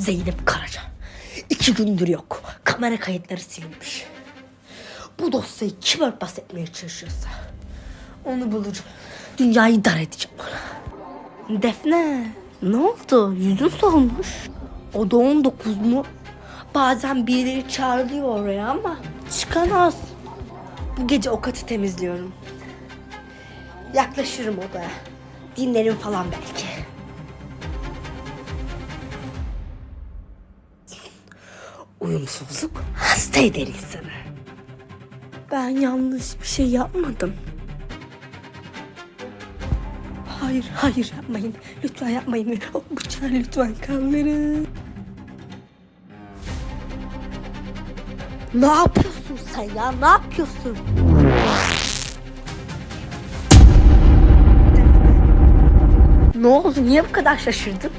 Zeynep Karaca. İki gündür yok. Kamera kayıtları silinmiş. Bu dosyayı kim örtbas etmeye çalışıyorsa onu bulacağım. Dünyayı dar edeceğim. Defne ne oldu? Yüzün solmuş. O da 19 mu? Bazen birileri çağırıyor oraya ama çıkamaz. Bu gece o katı temizliyorum. Yaklaşırım odaya. Dinlerim falan belki. Uyumsuzluk hasta eder insanı. Ben yanlış bir şey yapmadım. Hayır, hayır yapmayın. Lütfen yapmayın. O bıçağı lütfen kaldırın. Ne yapıyorsun sen ya? Ne yapıyorsun? Ne oldu? Niye bu kadar şaşırdın?